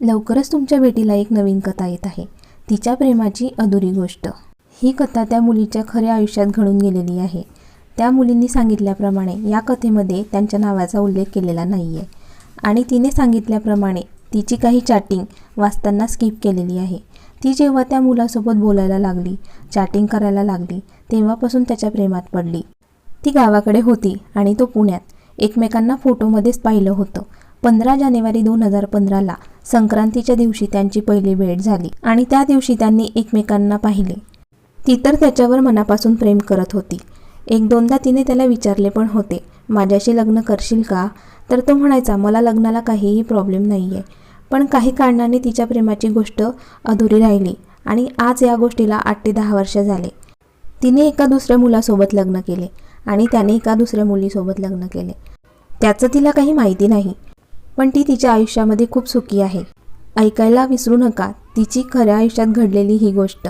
लवकरच तुमच्या भेटीला एक नवीन कथा येत आहे. तिच्या प्रेमाची अधुरी गोष्ट. ही कथा त्या मुलीच्या खऱ्या आयुष्यात घडून गेलेली आहे. त्या मुलींनी सांगितल्याप्रमाणे या कथेमध्ये त्यांच्या नावाचा उल्लेख केलेला नाही आहे आणि तिने सांगितल्याप्रमाणे तिची काही चॅटिंग वाचताना स्किप केलेली आहे. ती जेव्हा त्या मुलासोबत बोलायला लागली चॅटिंग करायला लागली तेव्हापासून त्याच्या प्रेमात पडली. ती गावाकडे होती आणि तो पुण्यात. एकमेकांना फोटोमध्येच पाहिलं होतं. पंधरा जानेवारी दोन हजार पंधराला संक्रांतीच्या दिवशी त्यांची पहिली भेट झाली आणि त्या दिवशी त्यांनी एकमेकांना पाहिले. ती तर त्याच्यावर मनापासून प्रेम करत होती. एक दोनदा तिने त्याला विचारले पण होते माझ्याशी लग्न करशील का? तर तो म्हणायचा मला लग्नाला काहीही प्रॉब्लेम नाही आहे पण काही कारणाने तिच्या प्रेमाची गोष्ट अधुरी राहिली आणि आज या गोष्टीला आठ ते दहा वर्ष झाले. तिने एका दुसऱ्या मुलासोबत लग्न केले आणि त्याने एका दुसऱ्या मुलीसोबत लग्न केले. त्याचं तिला काही माहिती नाही. पण ती तिच्या आयुष्यामध्ये खूप सुखी आहे. ऐकायला विसरू नका तिची खऱ्या आयुष्यात घडलेली ही गोष्ट.